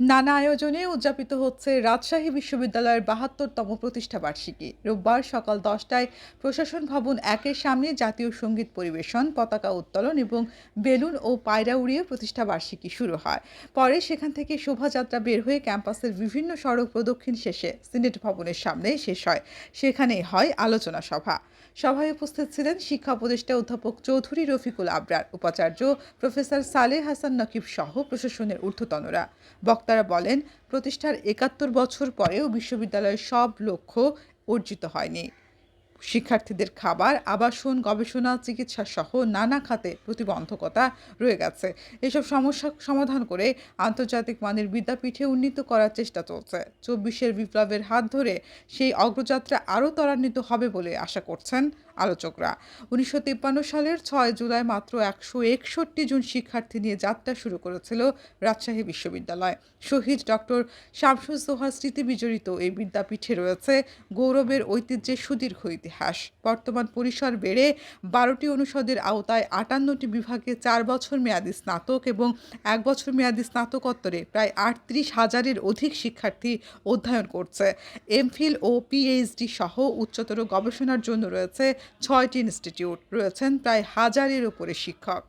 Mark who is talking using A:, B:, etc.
A: নানা আয়োজনে উদযাপিত হচ্ছে রাজশাহী বিশ্ববিদ্যালয়ের বাহাত্তরতম প্রতিষ্ঠা বার্ষিকী। রোববার সকাল দশটায় প্রশাসন ভবন একের সামনে জাতীয় সংগীত পরিবেশন, পতাকা উত্তোলন এবং বেলুন ও পায়রা উড়িয়ে প্রতিষ্ঠা বার্ষিকী শুরু হয়। পরে সেখান থেকে শোভাযাত্রা বের হয়ে ক্যাম্পাসের বিভিন্ন সড়ক প্রদক্ষিণ শেষে সিনেট ভবনের সামনে শেষ হয়। সেখানেই হয় আলোচনা সভা। সভায় উপস্থিত ছিলেন শিক্ষা উপদেষ্টা অধ্যাপক চৌধুরী রফিকুল আবরার, উপাচার্য প্রফেসর সালেহ হাসান নকিব সহ প্রশাসনের ঊর্ধ্বতনরা। বক্তারা বলেন প্রতিষ্ঠার একাত্তর বছর পরেও বিশ্ববিদ্যালয়ের সব লক্ষ্য অর্জিত হয়নি। শিক্ষার্থীদের খাবার, আবাসন, গবেষণা চিকিৎসা সহ নানা খাতে প্রতিবন্ধকতা রয়ে গেছে। এসব সমস্যা সমাধান করে আন্তর্জাতিক মানের বিদ্যাপীঠে উন্নীত করার চেষ্টা চলছে। চব্বিশের বিপ্লবের হাত ধরে সেই অগ্রযাত্রা আরও ত্বরান্বিত হবে বলে আশা করছেন আলোচকরা। উনিশশো তিপ্পান্ন সালের ছয় জুলাই মাত্র একশো একষট্টি জন শিক্ষার্থী নিয়ে যাত্রা শুরু করেছিল রাজশাহী বিশ্ববিদ্যালয়। শহীদ ডক্টর শামসুজ্জোহার স্মৃতি বিজড়িত এই বিদ্যাপীঠে রয়েছে গৌরবের ঐতিহ্যের সুদীর্ঘ ইতিহাস। বর্তমান পরিসর বেড়ে বারোটি অনুষদের আওতায় আটান্নটি বিভাগে চার বছর মেয়াদী স্নাতক এবং এক বছর মেয়াদী স্নাতকোত্তরে প্রায় আটত্রিশ হাজারের অধিক শিক্ষার্থী অধ্যয়ন করছে। এমফিল ও পিএইচডি সহ উচ্চতর গবেষণার জন্য রয়েছে ছয়টি ইনস্টিটিউট। রয়েছেন প্রায় হাজারের উপরে শিক্ষক।